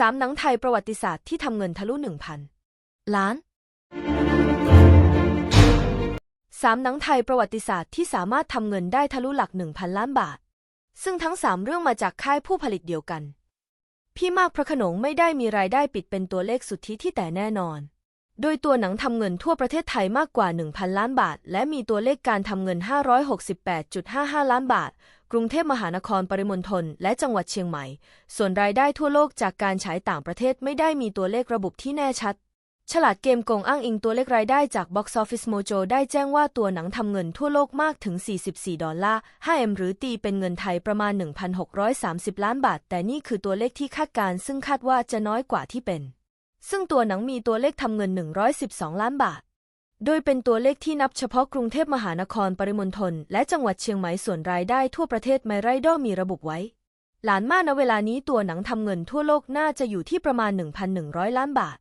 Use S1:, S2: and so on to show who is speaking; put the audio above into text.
S1: 3. หนังไทยประวัติศาสตร์ที่ทำเงินทะลุ 1,000 ล้าน 3. หนังไทยประวัติศาสตร์ที่สามารถทำเงินได้ทะลุหลัก 1,000 ล้านบาท ซึ่งทั้ง 3 เรื่องมาจากค่ายผู้ผลิตเดียวกัน พี่มากพระขนงไม่ได้มีรายได้ปิดเป็นตัวเลขสุทธิที่แต่แน่นอน โดยตัวหนังทำเงินทั่วประเทศไทยมากกว่า 1,000 ล้านบาท และมีตัวเลขการทำเงิน 568.55 ล้านบาท กรุงเทพมหานครปริมณฑลและจังหวัดเชียงใหม่ ส่วนรายได้ทั่วโลกจากการฉายต่างประเทศไม่ได้มีตัวเลขระบุที่แน่ชัด ฉลาดเกมโกงอ้างอิงตัวเลขรายได้จาก Box Office Mojo ได้แจ้งว่าตัวหนังทำเงินทั่วโลกมากถึง 44 ดอลลาร์ 5M หรือตีเป็นเงินไทยประมาณ 1,630 ล้านบาท แต่นี่คือตัวเลขที่คาดการณ์ซึ่งคาดว่าจะน้อยกว่าที่เป็น ซึ่งตัวหนังมีตัวเลขทำเงิน 112 ล้านบาท โดยเป็นตัวเลขที่นับเฉพาะกรุงเทพมหานครปริมณฑลและจังหวัดเชียงใหม่ส่วนรายได้ทั่วประเทศไม่ไรดอมีระบุไว้ หลานมากณเวลานี้ตัวหนังทำเงินทั่วโลกน่าจะอยู่ที่ประมาณ 1,100 ล้านบาท